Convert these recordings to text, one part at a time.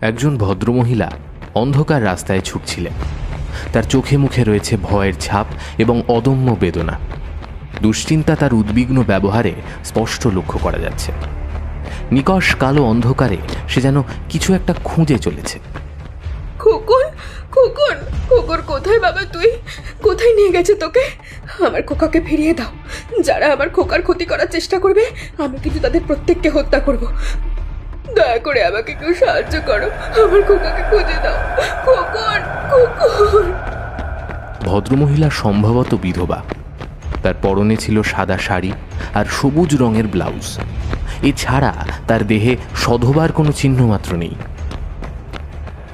একজন ভদ্রমহিলা অন্ধকার রাস্তায় ছুটছিলেন। তার চোখে মুখে রয়েছে ভয়ের ছাপ এবং অদম্য বেদনা। দুশ্চিন্তা তার উদ্বিগ্ন ব্যবহারে স্পষ্ট লক্ষ্য করা যাচ্ছে। নিকষ কালো অন্ধকারে সে যেন কিছু একটা খুঁজে চলেছে। খোকন খোকন খোকর কোথায় বাবা তুই? কোথায় নিয়ে গেছে তোকে? আমার খোকাকে ফিরিয়ে দাও। যারা আমার খোকার ক্ষতি করার চেষ্টা করবে, আমি কিন্তু তাদের প্রত্যেককে হত্যা করব। দয়া করে আমাকে কেউ সাহায্য করো। আমার খোকাকে খুঁজে দাও। খোকন খোকন। ভদ্রমহিলা সম্ভবত বিধবা। তার পরনে ছিল সাদা শাড়ি আর সবুজ রঙের ব্লাউজ। এছাড়া তার দেহে সধবার কোনো চিহ্ন মাত্র নেই।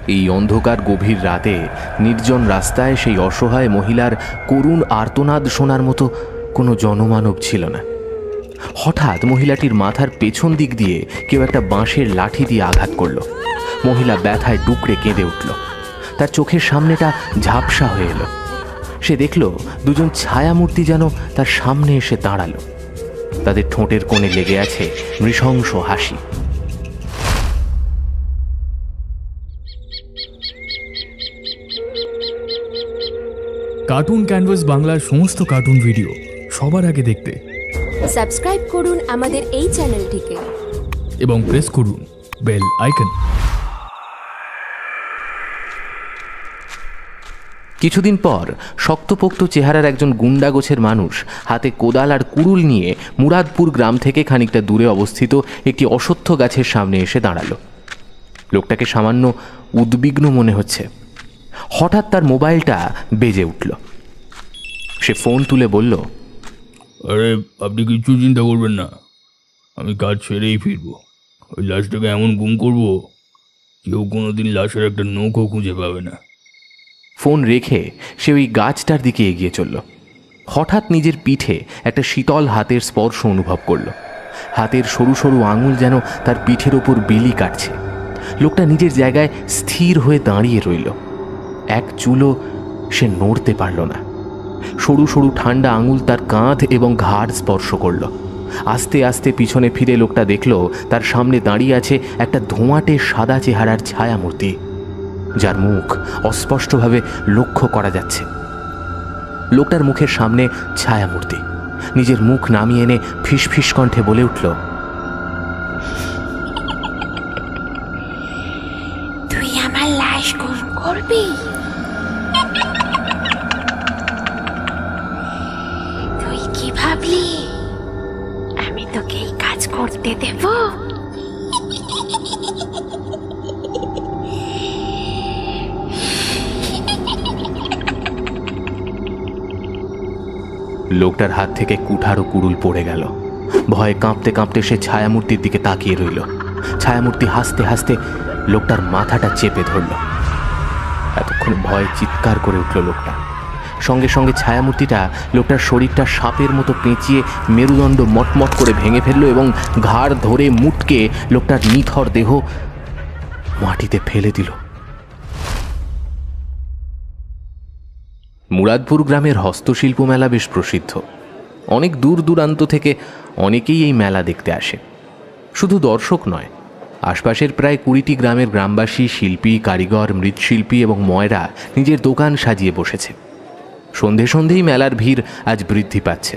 এই অন্ধকার গভীর রাতে নির্জন রাস্তায় সেই অসহায় মহিলার করুণ আর্তনাদ শোনার মতো কোনো জনমানব ছিল না। হঠাৎ মহিলাটির মাথার পেছন দিক দিয়ে কেউ একটা বাঁশের লাঠি দিয়ে আঘাত করল। মহিলা ব্যথায় ডুকরে কেঁদে উঠল। তার চোখের সামনেটা ঝাপসা হয়ে এলো। সে দেখল দুজন ছায়ামূর্তি যেন তার সামনে এসে দাঁড়াল। তাদের ঠোঁটের কোণে লেগে আছে নৃশংস হাসি। কার্টুন ক্যানভাস বাংলার সমস্ত কার্টুন ভিডিও সবার আগে দেখতে সাবস্ক্রাইব করুন আমাদের এই চ্যানেলটিকে। এবং প্রেস করুন বেল আইকন। কিছুদিন পর শক্তপোক্ত চেহারার একজন গুন্ডাগোছের মানুষ হাতে কোদাল আর কুড়ুল নিয়ে মুরাদপুর গ্রাম থেকে খানিকটা দূরে অবস্থিত একটি অশ্বত্থ গাছের সামনে এসে দাঁড়াল। লোকটাকে সামান্য উদ্বিগ্ন মনে হচ্ছে। হঠাৎ তার মোবাইলটা বেজে উঠল। সে ফোন তুলে বলল আরে, আপনি কিচ্ছু চিন্তা করবেন না। আমি কাজ ছেড়েই ফিরবো। ওই লাশটাকে এমন গুম করব, কেউ কোনো দিন লাশের একটা নৌকো খুঁজে পাবে না। ফোন রেখে সে ওই গাছটার দিকে এগিয়ে চলল। হঠাৎ নিজের পিঠে একটা শীতল হাতের স্পর্শ অনুভব করল। হাতের সরু সরু আঙুল যেন তার পিঠের ওপর বেলি কাটছে। লোকটা নিজের জায়গায় স্থির হয়ে দাঁড়িয়ে রইল। এক চুলো সে নড়তে পারল না। সরু সরু ঠান্ডা আঙুল তার কাঁধ এবং ঘাড় স্পর্শ করল। আস্তে আস্তে পিছনে ফিরে লোকটা দেখল, তার সামনে দাঁড়িয়ে আছে একটা ধোঁয়াটে সাদা চেহারার ছায়ামূর্তি, যার মুখ অস্পষ্টভাবে লক্ষ্য করা যাচ্ছে। লোকটার মুখের সামনে ছায়ামূর্তি, নিজের মুখ নামিয়ে এনে ফিস ফিস কণ্ঠে বলে উঠল লোকটার হাত থেকে কুঠার ও কুড়ুল পড়ে গেল। ভয়ে কাঁপতে কাঁপতে সে ছায়ামূর্তির দিকে তাকিয়ে রইল। ছায়ামূর্তি হাসতে হাসতে লোকটার মাথাটা চেপে ধরল। এতক্ষণ ভয়ে চিৎকার করে উঠল লোকটা। সঙ্গে সঙ্গে ছায়ামূর্তিটা লোকটার শরীরটা সাপের মতো পেঁচিয়ে মেরুদণ্ড মটমট করে ভেঙে ফেলল এবং ঘাড় ধরে মুটকে লোকটার নিথর দেহ মাটিতে ফেলে দিল। মুরাদপুর গ্রামের হস্তশিল্প মেলা বেশ প্রসিদ্ধ। অনেক দূর দূরান্ত থেকে অনেকেই এই মেলা দেখতে আসে। শুধু দর্শক নয়, আশপাশের প্রায় কুড়িটি গ্রামের গ্রামবাসী, শিল্পী, কারিগর, মৃৎশিল্পী এবং ময়রা নিজের দোকান সাজিয়ে বসেছে। সন্ধে সন্ধেই মেলার ভিড় আজ বৃদ্ধি পাচ্ছে।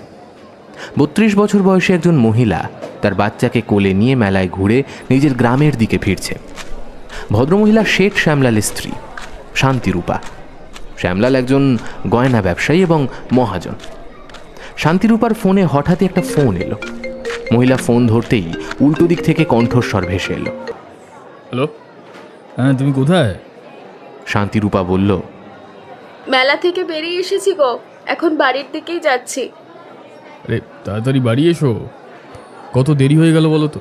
বত্রিশ বছর বয়সী একজন মহিলা তার বাচ্চাকে কোলে নিয়ে মেলায় ঘুরে নিজের গ্রামের দিকে ফিরছে। ভদ্রমহিলা শেঠ শ্যামলালের স্ত্রী, শান্তিরূপা। শ্যামলাল একজন গয়না ব্যবসায়ী এবং মহাজন। শান্তিরূপার ফোনে হঠাৎই একটা ফোন এলো। মহিলা ফোন ধরতেই উল্টো দিক থেকে কণ্ঠস্বর ভেসে এলো। হ্যালো? হ্যাঁ তুমি কোথায়? শান্তিরূপা বলল মেলা থেকে বেরিয়ে এসেছি গো এখন বাড়ির দিকেই যাচ্ছি। আরে তাড়াতাড়ি বাড়ি এসো। কত দেরি হয়ে গেল বলো তো?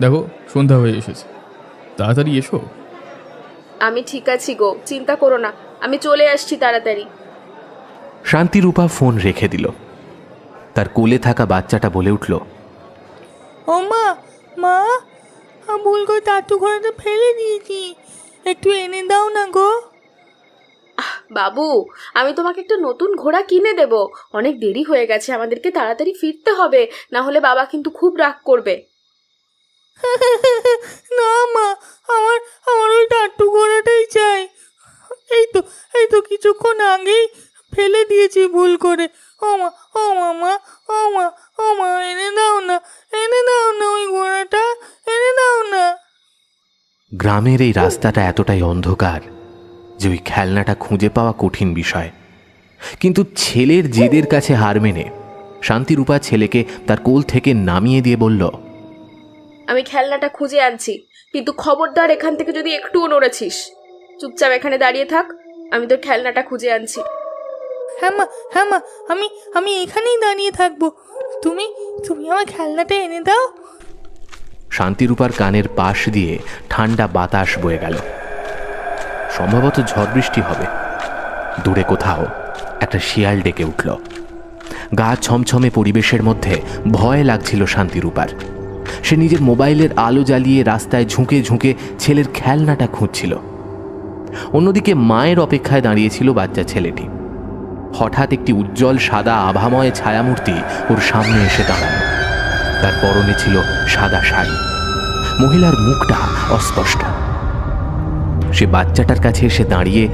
দেখো সন্ধ্যা হয়ে এসেছে। তাড়াতাড়ি এসো। আমি ঠিক আছি গো চিন্তা করো না। আমি চলে আসছি তাড়াতাড়ি। শান্তিরূপা ফোন রেখে দিল। তার কোলে থাকা বাচ্চাটা বলে উঠল ও মা মা ভুল করে টাটু ঘোড়াটা ফেলে দিয়েছি। একটু এনে দাও না গো। বাবু আমি তোমাকে একটা নতুন ঘোড়া কিনে দেব। অনেক দেরি হয়ে গেছে আমাদেরকে তাড়াতাড়ি ফিরতে হবে না হলে বাবা কিন্তু খুব রাগ করবে। না মা আমার আমার ওই এই তো এই তো কিছুক্ষণ আগেই ফেলে দিয়েছি ভুল করে। ও মা ও মামা ও মা ও মা এনে দাও না এনে দাও না ওই ঘোড়াটা এনে দাও না। গ্রামের এই রাস্তাটা এতটাই অন্ধকার যে ওই খেলনাটা খুঁজে পাওয়া কঠিন বিষয়। কিন্তু ছেলের জেদের কাছে হার মেনে শান্তিরূপা ছেলেকে তার কোল থেকে নামিয়ে দিয়ে বলল আমি খেলনাটা খুঁজে আনছি কিন্তু খবরদার এখান থেকে যদি একটুও নড়েছিস চুপচাপ এখানে দাঁড়িয়ে থাক আমি তোর খেলনাটা খুঁজে আনছি। হ্যাঁ মা হ্যাঁ মা আমি আমি এখানেই দাঁড়িয়ে থাকব। তুমি তুমি আমার খেলনাটা এনে দাও। শান্তিরূপার কানের পাশ দিয়ে ঠান্ডা বাতাস বয়ে গেল। সম্ভবত ঝড় বৃষ্টি হবে। দূরে কোথাও একটা শিয়াল ডেকে উঠল। গা ছমছমে পরিবেশের মধ্যে ভয় লাগছিল শান্তিরূপার। সে নিজের মোবাইলের আলো জ্বালিয়ে রাস্তায় ঝুঁকে ঝুঁকে ছেলের খেলনাটা খুঁজছিল। অন্যদিকে মায়ের অপেক্ষায় দাঁড়িয়েছিল বাচ্চা ছেলেটি। হঠাৎ একটি উজ্জ্বল সাদা আভাময় ছায়ামূর্তি ওর সামনে এসে দাঁড়াল। তার পরনে ছিল সাদা শাড়ি। মহিলার মুখটা অস্পষ্ট। সে বাচ্চাটার কাছে এসে দাঁড়িয়ে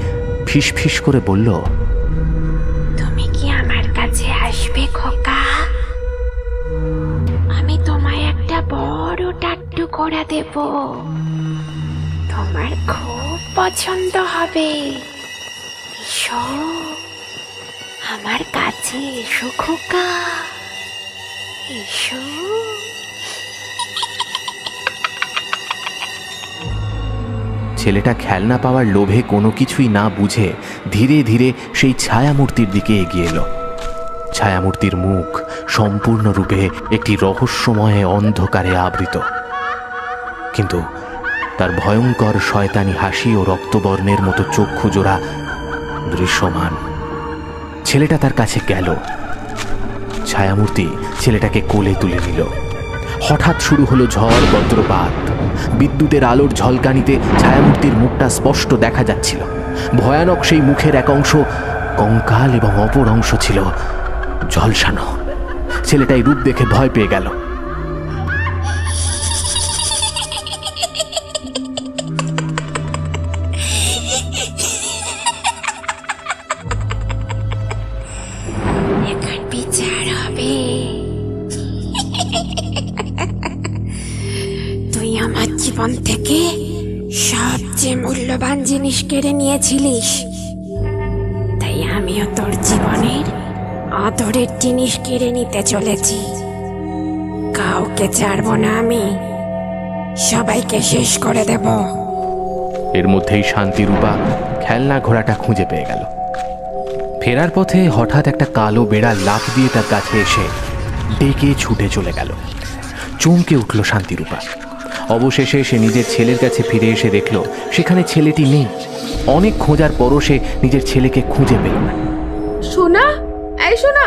ফিস ফিস করে বলল, তুমি কি আমার কাছে আসবে খোকা? আমি তোমায় একটা বড় টাট্টু করা দেব। তোমার খুব পছন্দ হবে। আমার কাছে এসো খোকা। এসো। ছেলেটা খেলনা পাওয়ার লোভে কোনো কিছুই না বুঝে ধীরে ধীরে সেই ছায়ামূর্তির দিকে এগিয়ে এলো। ছায়ামূর্তির মুখ সম্পূর্ণরূপে একটি রহস্যময় অন্ধকারে আবৃত। কিন্তু তার ভয়ঙ্কর শয়তানি হাসি ও রক্তবর্ণের মতো চক্ষু জোড়া দৃশ্যমান। ছেলেটা তার কাছে গেল। ছায়ামূর্তি ছেলেটাকে কোলে তুলে নিল। হঠাৎ শুরু হলো ঝড় বজ্রপাত। বিদ্যুতের আলোর ঝলকানিতে ছায়ামূর্তির মুখটা স্পষ্ট দেখা যাচ্ছিল। ভয়ানক সেই মুখের এক অংশ কঙ্কাল এবং অপর অংশ ছিল ঝলসানো। ছেলেটাই রূপ দেখে ভয় পেয়ে গেল। কেড়ে নিয়েছিলিস? তাই আমিও তোর জীবনের আদরের জিনিস কেড়ে নিতে চলেছি। কাউকে ছাড়বো না আমি। সবাইকে শেষ করে দেব। এর মধ্যেই শান্তিরূপা খেলনা ঘোড়াটা খুঁজে পেয়ে গেল। ফেরার পথে হঠাৎ একটা কালো বেড়া লাফ দিয়ে তার কাছে এসে ডেকে ছুটে চলে গেল। চমকে উঠল শান্তিরূপা। অবশেষে সে নিজের ছেলের কাছে ফিরে এসে দেখল, সেখানে ছেলেটি নেই। অনেক খোঁজার পরও সে নিজের ছেলেকে খুঁজে পেল না। সোনা এই সোনা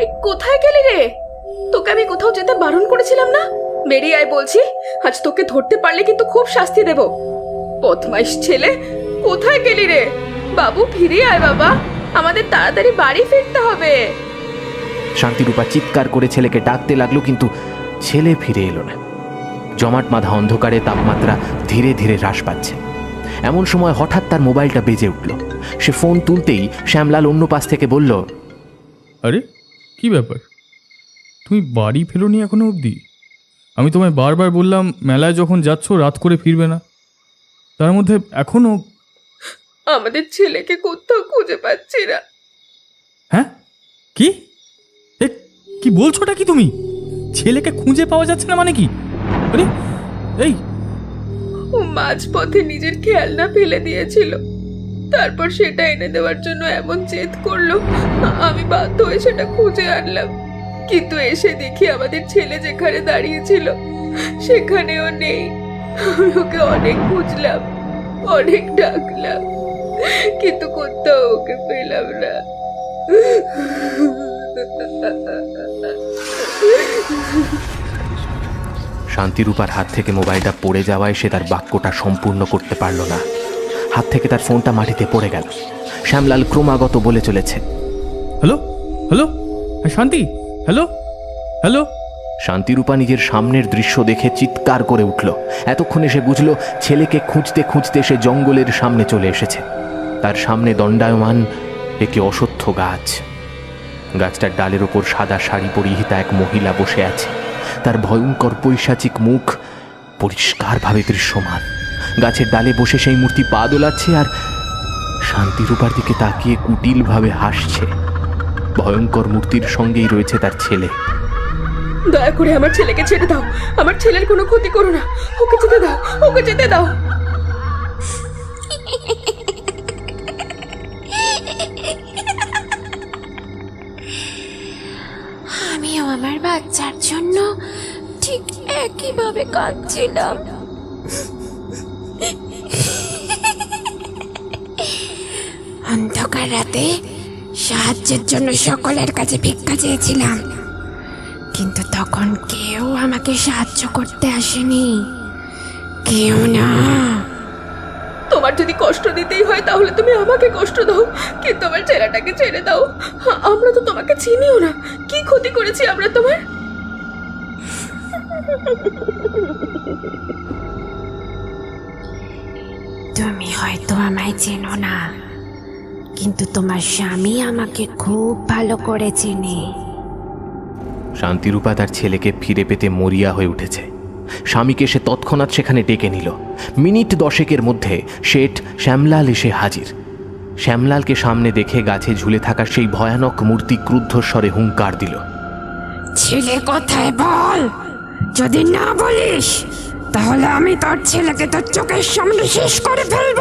এই কোথায় গেলি রে? তোকে আমি কোথাও যেতে বারণ করেছিলাম না? বেরিয়ে আয় বলছি আজ তোকে ধরতে পারলে কিন্তু খুব শাস্তি দেব। বদমাইশ ছেলে কোথায় গেলি রে? বাবু ফিরে আয় বাবা আমাদের তাড়াতাড়ি বাড়ি ফিরতে হবে। শান্তিরূপা চিৎকার করে ছেলেকে ডাকতে লাগল কিন্তু ছেলে ফিরে এলো না। জমাট বাঁধা অন্ধকারে তাপমাত্রা ধীরে ধীরে হ্রাস পাচ্ছে। এমন সময় হঠাৎ তার মোবাইলটা বেজে উঠল। সে ফোন তুলতেই শ্যামলাল অন্য পাশ থেকে বলল আরে কি ব্যাপার? তুমি বাড়ি ফেলোনি এখনও অবধি? আমি তোমায় বারবার বললাম মেলায় যখন যাচ্ছ রাত করে ফিরবে না। তার মধ্যে এখনও আমাদের ছেলেকে কোথাও খুঁজে পাচ্ছি না। হ্যাঁ? কি? এ কি বলছোটা কি তুমি? ছেলেকে খুঁজে পাওয়া যাচ্ছে না মানে কি? আরে এই মাঝপথে নিজের খেয়ালনা ফেলে দিয়েছিল। তারপর সেটা এনে দেওয়ার জন্য এমন জেদ করল, আমি বাধ্য হয়ে সেটা খুঁজে আনলাম। কিন্তু এসে দেখি আমাদের ছেলে যেখানে দাঁড়িয়েছিল, সেখানেও নেই। ওকে অনেক খুঁজলাম, অনেক ডাকলাম, কিন্তু কোথাও ওকে পেলাম না। শান্তিরূপার হাত থেকে মোবাইলটা পড়ে যাওয়ায় সে তার বাক্যটা সম্পূর্ণ করতে পারল না। হাত থেকে তার ফোনটা মাটিতে পড়ে গেল। শ্যামলাল ক্রমাগত বলে চলেছে হ্যালো? হ্যালো? হ্যাঁ, শান্তি? হ্যালো? হ্যালো? শান্তিরূপা নিজের সামনের দৃশ্য দেখে চিৎকার করে উঠল। এতক্ষণে সে বুঝল ছেলেকে খুঁজতে খুঁজতে সে জঙ্গলের সামনে চলে এসেছে। তার সামনে দণ্ডায়মান একটি অসত্য গাছ। গাছটার ডালের ওপর সাদা শাড়ি পরিহিতা এক মহিলা বসে আছে। তার ভয়ঙ্কর পৈশাচিক মুখ পরিষ্কারভাবে দৃশ্যমান। গাছের ডালে বসে সেই মূর্তি পা দোলাচ্ছে আর শান্তিরূপার দিকে তাকিয়ে কুটিলভাবে হাসছে। ভয়ঙ্কর মূর্তির সঙ্গেই রয়েছে তার ছেলে। দয়া করে আমার ছেলেকে ছেড়ে দাও। আমার ছেলের কোনো ক্ষতি করো না। ওকে যেতে দাও, ওকে যেতে দাও। আমার বাচ্চার জন্য ঠিক একইভাবে কাঁদছিলাম। অন্ধকার রাতে সাহায্যের জন্য সকলের কাছে ভিক্ষা চেয়েছিলাম। কিন্তু তখন কেউ আমাকে সাহায্য করতে আসেনি। কেউ না। তোমার যদি কষ্ট দিতেই হয় তাহলে তুমি আমাকে কষ্ট দাও। কিন্তু আমার ছেলেটাকে ছেড়ে দাও। আ- আমরা তো তোমাকে চিনিও না। কি ক্ষতি করেছি আমরা তোমার? তুমি হয়তো আমায় চেনো না কিন্তু তোমার স্বামী আমাকে খুব ভালো করে চেনে। শান্তিরূপা তার ছেলেকে ফিরে পেতে মরিয়া হয়ে উঠেছে। স্বামীকে সে তৎক্ষণাৎ সেখানে ডেকে নিল। মিনিট দশেকের মধ্যে শেঠ শ্যামলাল এসে হাজির। শ্যামলালকে সামনে দেখে গাছে ঝুলে থাকা সেই ভয়ানক মূর্তি ক্রুদ্ধস্বরে হুঙ্কার দিল। ছেলে কোথায় বল। যদি না বলিস তাহলে আমি তোর ছেলেকে তোর চোখের সামনে শেষ করে ফেলব।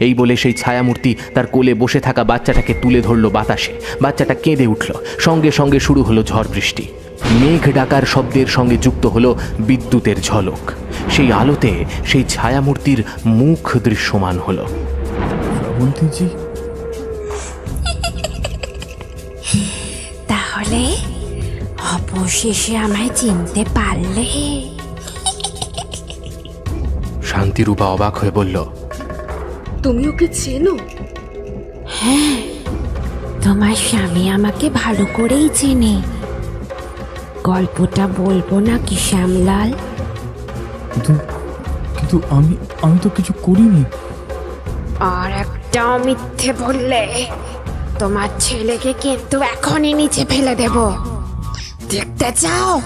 এই বলে সেই ছায়ামূর্তি তার কোলে বসে থাকা বাচ্চাটাকে তুলে ধরল বাতাসে। বাচ্চাটা কেঁদে উঠল। সঙ্গে সঙ্গে শুরু হলো ঝড় বৃষ্টি। মেঘ ডাকার শব্দের সঙ্গে যুক্ত হলো বিদ্যুতের ঝলক। সেই আলোতে সেই ছায়ামূর্তির মুখ দৃশ্যমান হলো। শ্রাবন্তীজি তাহলে অবশেষে আমায় চিনতে পারলে। শান্তিরূপা অবাক হয়ে বলল তুমি ওকে চেনো? হ্যাঁ তোমার স্বামী আমাকে ভালো করেই চেনে। গল্পটা বলব না কি শ্যামলাল? কিন্তু কিন্তু আমি আমি তো কিছু করিনি। আর একটা মিথ্যে বললে তোমার ছেলেকে কিন্তু এখনই নিচে ফেলে দেব। দেখতে চাও?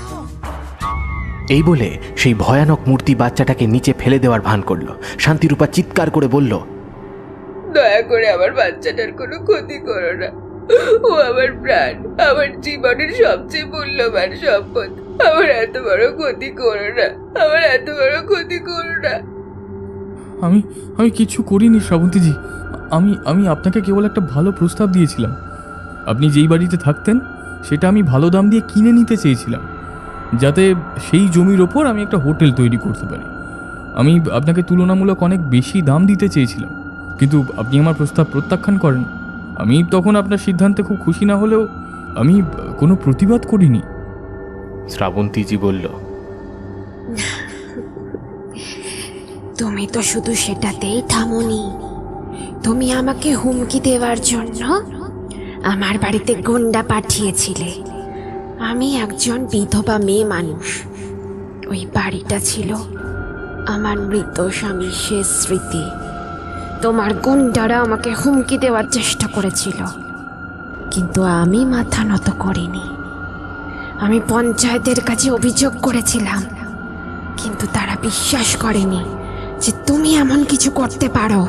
এই বলে সেই ভয়ানক মূর্তি বাচ্চাটাকে নিচে ফেলে দেওয়ার ভান করল। শান্তিরূপা চিৎকার করে বলল দয়া করে আমার বাচ্চাটার কোনো ক্ষতি করো না। ও আমার প্রাণ, আমার জীবনের সবচেয়ে মূল্যবান সম্পদ। আমার এত বড় ক্ষতি করো না, আমার এত বড় ক্ষতি করো না। আমি আমি কিছু করিনি, শ্রাবন্তীজি। আমি আমি আপনাকে কেবল একটা ভালো প্রস্তাব দিয়েছিলাম। আপনি যেই বাড়িতে থাকতেন, সেটা আমি ভালো দাম দিয়ে কিনে নিতে চেয়েছিলাম। যাতে সেই জমির ওপর আমি একটা হোটেল তৈরি করতে পারি। আমি আপনাকে তুলনামূলক অনেক বেশি দাম দিতে চেয়েছিলাম। কিন্তু আপনি আমার প্রস্তাব প্রত্যাখ্যান করেন। আমি তখন আপনার সিদ্ধান্তে খুব খুশি না হলেও আমি কোনো প্রতিবাদ করিনি। শ্রাবন্তীজি বলল তুমি তো শুধু সেটাতেই থামোনি। তুমি আমাকে হুমকি দেওয়ার জন্য আমার বাড়িতে গুন্ডা পাঠিয়েছিলে। আমি একজন বিধবা মেয়ে মানুষ। ওই বাড়িটা ছিল আমার মৃত স্বামীর শেষ স্মৃতি। তোমার গুন্ডারা আমাকে হুমকি দেওয়ার চেষ্টা করেছিল। কিন্তু আমি মাথা নত করিনি। আমি পঞ্চায়েতের কাছে অভিযোগ করেছিলাম। কিন্তু তারা বিশ্বাস করেনি যে তুমি এমন কিছু করতে পারো।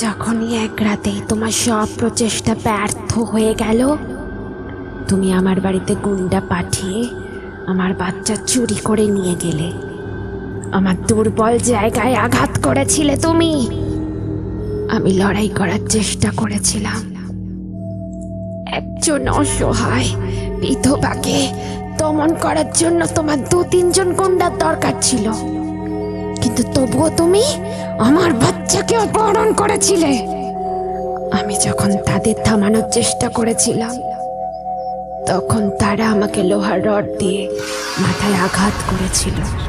যখনই এক রাতেই তোমার সব প্রচেষ্টা ব্যর্থ হয়ে গেল, তুমি আমার বাড়িতে গুন্ডা পাঠিয়ে আমার বাচ্চা চুরি করে নিয়ে গেলে। আমার দুর্বল জায়গায় আঘাত করেছিলে তুমি। আমি লড়াই করার চেষ্টা করেছিলাম। একজন অসহায় বিধবাকে দমন করার জন্য তোমার দু তিনজন গুন্ডার দরকার ছিল। কিন্তু তবুও তুমি আমার বাচ্চাকে অপহরণ করেছিলে। আমি যখন তাদের থামানোর চেষ্টা করেছিলাম, তখন তারা আমাকে লোহার রড দিয়ে মাথায় আঘাত করেছিল।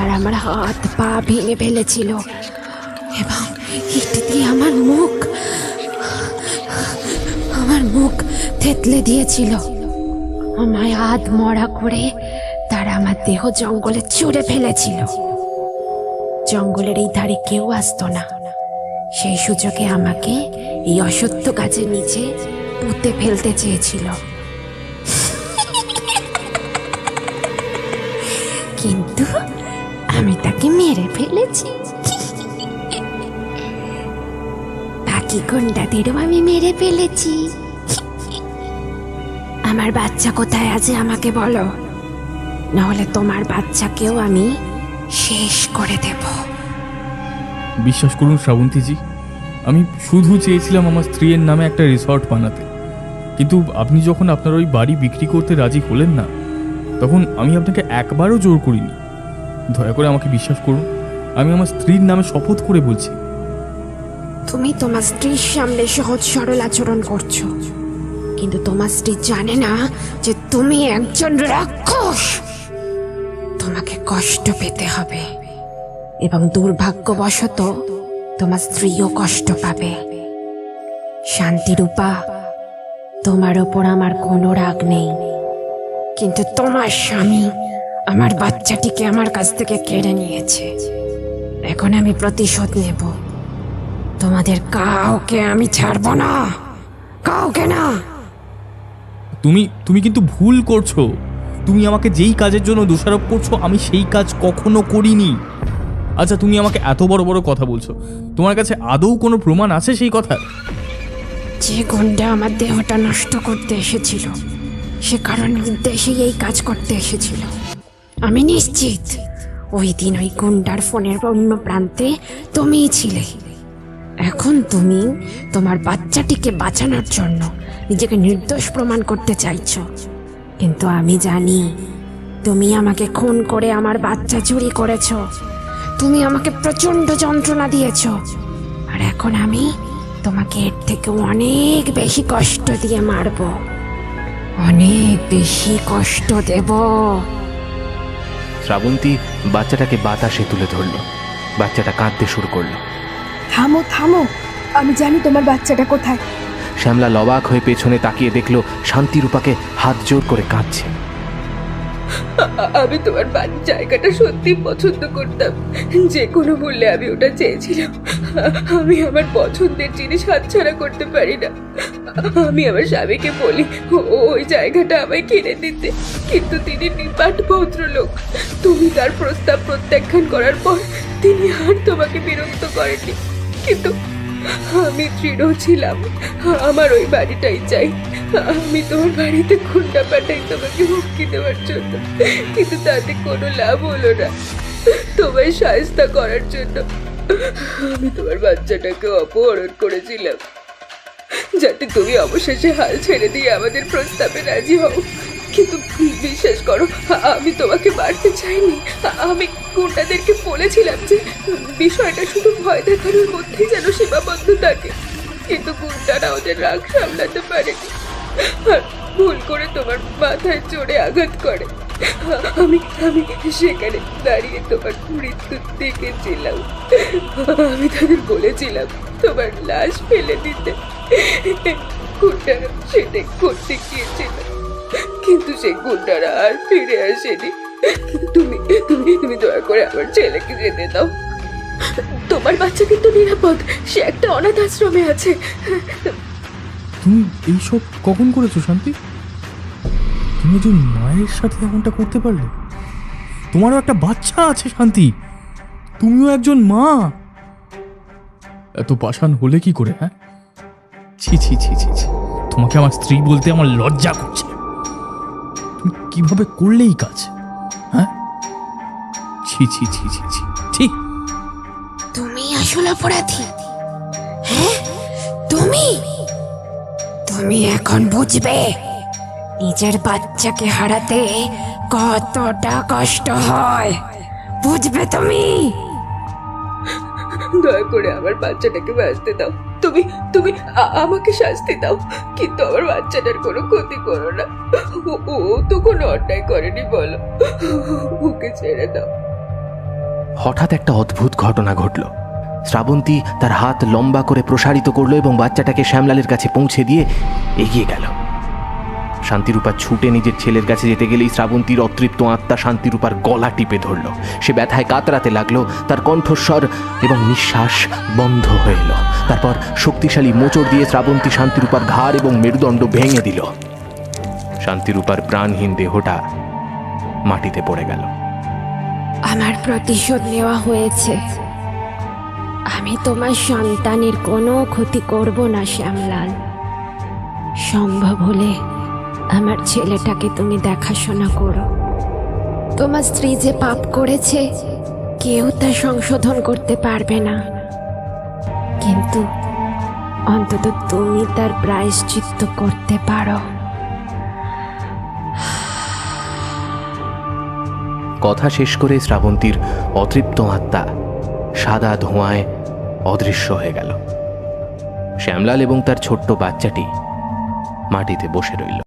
তারা আমার হাত পা ভেঙে ফেলেছিল। এবং ইট দিয়ে আমার মুখ আমার মুখ থেতলে দিয়েছিল। আমায় হাত মরা করে তারা আমার দেহ জঙ্গলে ছুঁড়ে ফেলেছিল। জঙ্গলের এই ধারে কেউ আসতো না। সেই সুযোগে আমাকে এই অসত্য গাছের নিচে পুঁতে ফেলতে চেয়েছিল। কিন্তু আমি তাকে মেরে ফেলেছি। বাকি গুন্ডাদেরও আমি মেরে ফেলেছি। আমার বাচ্চা কোথায় আছে আমাকে বলো। নাহলে তোমার বাচ্চাকেও আমি শেষ করে দেব। বিশ্বাস করুন শ্রাবন্তীজি, আমি শুধু চেয়েছিলাম আমার স্ত্রীর নামে একটা রিসর্ট বানাতে। কিন্তু আপনি যখন আপনার ওই বাড়ি বিক্রি করতে রাজি হলেন না, তখন আমি আপনাকে একবারও জোর করিনি। দয়া করে আমাকে বিশ্বাস করুন। আমি আমার স্ত্রীর নামে শপথ করে বলছি। তুমি তোমার স্ত্রীর সামনে সহজ সরল আচরণ করছ। কিন্তু তোমার স্ত্রী জানে না যে তুমি একজন রাক্ষস। তোমাকে কষ্ট পেতে হবে এবং দুর্ভাগ্যবশত তোমার স্ত্রীও কষ্ট পাবে। শান্তিরূপা তোমার ওপর আমার কোনো রাগ নেই। কিন্তু তোমার স্বামী আমার বাচ্চাটিকে আমার কাছ থেকে কেড়ে নিয়েছে। এখন আমি প্রতিশোধ নেব। তোমাদের কাউকে আমি ছাড়বো না। কাউকে না। তুমি তুমি কিন্তু ভুল করছ। তুমি আমাকে যেই কাজের জন্য দোষারোপ করছ আমি সেই কাজ কখনো করিনি। আচ্ছা তুমি আমাকে এত বড় বড় কথা বলছো। তোমার কাছে আদৌ কোনো প্রমাণ আছে সেই কথা যে গুন্ডা আমার দেহটা নষ্ট করতে এসেছিল সে কারণ উদ্দেশ্যে এই কাজ করতে এসেছিল। আমি নিশ্চিত ওই দিন ওই গুন্ডার ফোনের অন্য প্রান্তে তুমিই ছিলে। এখন তুমি তোমার বাচ্চাটিকে বাঁচানোর জন্য নিজেকে নির্দোষ প্রমাণ করতে চাইছ। কিন্তু আমি জানি তুমি আমাকে খুন করে আমার বাচ্চা চুরি করেছ। তুমি আমাকে প্রচণ্ড যন্ত্রণা দিয়েছ। আর এখন আমি তোমাকে এর থেকে অনেক বেশি কষ্ট দিয়ে মারবো। অনেক বেশি কষ্ট দেব। শ্রাবন্তী বাচ্চাটাকে বাতাসে তুলে ধরল। বাচ্চাটা কাঁদতে শুরু করল। থামো থামো আমি জানি তোমার বাচ্চাটা কোথায়। শ্যামলা লবাক হয়ে পেছনে তাকিয়ে দেখল শান্তিরূপাকে হাত জোর করে কাঁদছে। আমি তোমার বাড়ির জায়গাটা সত্যি পছন্দ করতাম। যে কোনো মূল্যে আমি ওটা চেয়েছিলাম। আমি আমার পছন্দের জিনিস হাতছাড়া করতে পারি না। আমি আমার স্বামীকে বলি ওই জায়গাটা আমায় কিনে দিতে। কিন্তু তিনি নিপাট ভদ্রলোক। তুমি তার প্রস্তাব প্রত্যাখ্যান করার পর তিনি আর তোমাকে বিরক্ত করেননি। কিন্তু আমি দৃঢ় ছিলাম। আমার ওই বাড়িটাই চাই। আমি তোমার বাড়িতে খুন্ডা পাঠাই, তোমাকে হুমকি দেওয়ার জন্য। কিন্তু তাতে কোনো লাভ হলো না। তোমায় সাহায্য করার জন্য আমি তোমার বাচ্চাটাকে অপহরণ করেছিলাম। যাতে তুমি অবশেষে হাল ছেড়ে দিয়ে আমাদের প্রস্তাবে রাজি হও। কিন্তু বিশ্বাস করো, আমি তোমাকে মারতে চাইনি। আমি গুন্ডাদেরকে বলেছিলাম যে বিষয়টা শুধু ভয় দেখানোর মধ্যেই যেন সীমাবদ্ধ থাকে। কিন্তু গুন্ডারা ওদের রাগ সামলাতে পারেনি আর ভুল করে তোমার মাথায় চড়ে আঘাত করে। আমি আমি সেখানে দাঁড়িয়ে তোমার মৃত্যু দেখেছিলাম আমি তাদের বলেছিলাম তোমার লাশ ফেলে দিতে। গুন্ডারা সেটাই করতে গিয়েছিল। কিন্তু সেই গুন্ডারা আর ফিরে আসেনি। তুমি তুমি তুমি দয়া করে আমার ছেলেকে যেতে দাও। তোমার বাচ্চা কিন্তু নিরাপদ, সে একটা অনাথ আশ্রমে আছে। তুমি এইসব কখন করেছ, শান্তি? তুমি একজন মায়ের সাথে এমনটা করতে পারলে? তোমারও একটা বাচ্চা আছে, শান্তি। তুমিও একজন মা। এত পাষাণ হলে কি করে হ্যাঁ? ছি ছি ছি ছি ছি। তোমাকে আমার স্ত্রী বলতে আমার লজ্জা করছে। কীভাবে করলে এই কাজ? হ্যাঁ? ছি ছি ছি ছি ছি ঠিক তুমি আসল অপরাধী। হ্যাঁ? তুমি? তুমি এখন বুঝবে নিজের বাচ্চাকে হারাতে কতটা কষ্ট হয়। বুঝবে তুমি? দয়া করে আমার বাচ্চাটাকে বাঁচতে দাও। তুমি তুমি আমাকে শাস্তি দাও, কিন্তু আমার বাচ্চাটার কোনো ক্ষতি করো না। ও- তো কোনো অন্যায় করেনি, বলো। ওকে ছেড়ে দাও। হঠাৎ একটা অদ্ভুত ঘটনা ঘটল। শ্রাবন্তী তার হাত লম্বা করে প্রসারিত করল এবং বাচ্চাটাকে শ্যামলালের কাছে পৌঁছে দিয়ে এগিয়ে গেল। শান্তিরূপা ছুটে নিজের ছেলের কাছে যেতে গেলেই শ্রাবন্তীর অতৃপ্ত আত্মা শান্তিরূপার গলা টিপে ধরল। সে ব্যথায় কাতরাতে লাগল, তার কণ্ঠস্বর এবং নিঃশ্বাস বন্ধ হয়ে এলো। তারপর শক্তিশালী মোচড় দিয়ে শ্রাবন্তী শান্তিরূপার ঘাড় এবং মেরুদণ্ড ভেঙে দিল। শান্তিরূপার প্রাণহীন দেহটা মাটিতে পড়ে গেল। আমার প্রতিশোধ নেওয়া হয়েছে। আমি তোমার সন্তানের কোনো ক্ষতি করব না, শ্যামলাল। সম্ভব হলে আমার ছেলেটাকে তুমি দেখাশোনা করো। তোমার স্ত্রী যে পাপ করেছে, কেউ তা সংশোধন করতে পারবে না। কিন্তু অন্তত তুমি তার প্রায়শ্চিত্ত করতে পারো। কথা শেষ করে শ্রাবন্তীর অতৃপ্ত আত্মা সাদা ধোঁয়ায় অদৃশ্য হয়ে গেল। শ্যামলাল এবং তার ছোট্ট বাচ্চাটি মাটিতে বসে রইল।